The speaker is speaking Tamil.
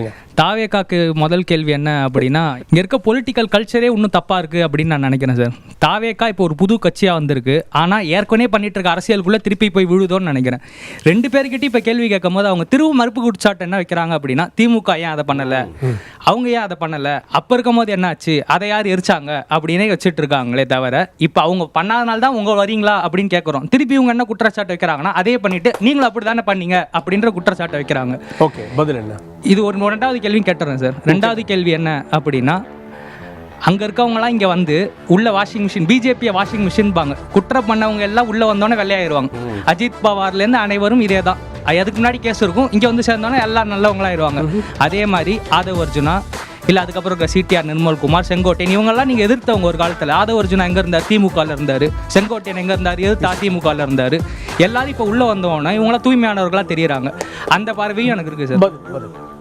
Yeah. தாவேக்காக்கு முதல் கேள்வி என்ன அப்படின்னா இங்க இருக்க பொலிட்டிக்கல் கல்ச்சரே இன்னும் தப்பா இருக்கு அப்படின்னு நான் நினைக்கிறேன் சார் தாவேக்கா இப்போ ஒரு புது கட்சியா வந்திருக்கு. ஆனா ஏற்கனவே பண்ணிட்டு இருக்க அரசியலுக்குள்ள திருப்பி போய் விழுதோன்னு நினைக்கிறேன். ரெண்டு பேர்கிட்டயும் இப்ப கேள்வி கேட்கும் போது அவங்க திரும்ப மறுப்பு குடிச்சாட்டு என்ன வைக்கிறாங்க அப்படின்னா திமுக ஏன் அதை பண்ணல? அவங்க ஏன் அதை பண்ணல? அப்ப இருக்கும் போது என்ன ஆச்சு அதை யார் எரிச்சாங்க? அப்படின்னே வச்சுட்டு இருக்காங்களே தவிர இப்ப அவங்க பண்ணாதனால தான் உங்க வரீங்களா அப்படின்னு கேட்குறோம் திருப்பி இவங்க என்ன குற்றச்சாட்டு வைக்கிறாங்கன்னா அதே பண்ணிட்டு நீங்களும் அப்படி தானே பண்ணீங்க? அப்படின்ற குற்றச்சாட்டை வைக்கிறாங்க. ஓகே பதில் என்ன? இது ஒரு ரெண்டாவது கேள்வியும் கேட்டுறேன் சார். ரெண்டாவது கேள்வி என்ன அப்படின்னா அங்கே இருக்கவங்கலாம் இங்கே வந்து உள்ள வாஷிங் மிஷின் பிஜேபியை வாஷிங் மிஷின்பாங்க குற்றம் பண்ணவங்க எல்லாம் உள்ளே வந்தோடனே வெள்ளையாயிருவாங்க. அஜித் பவார்லேருந்து அனைவரும் இதே தான். அதுக்கு முன்னாடி கேஸ் இருக்கும். இங்கே வந்து சேர்ந்தோன்னே எல்லாம் நல்லவங்களாயிருவாங்க. அதே மாதிரி ஆதவ அர்ஜுனா இல்லை அதுக்கப்புறம் சிடிஆர் நிர்மல்குமார் செங்கோட்டையன் இவங்கெல்லாம் நீங்கள் எதிர்த்தவங்க ஒரு காலத்தில். ஆதவ அர்ஜுனா எங்கே இருந்தார்? திமுகவில் இருந்தார். செங்கோட்டையன் எங்கே இருந்தார்? எதிர்த்து அதிமுகவில் இருந்தார். எல்லாரும் இப்போ உள்ளே வந்தவொடனே இவங்களாம் தூய்மையானவர்களாக தெரியுறாங்க. அந்த பார்வையும் எனக்கு இருக்குது சார்.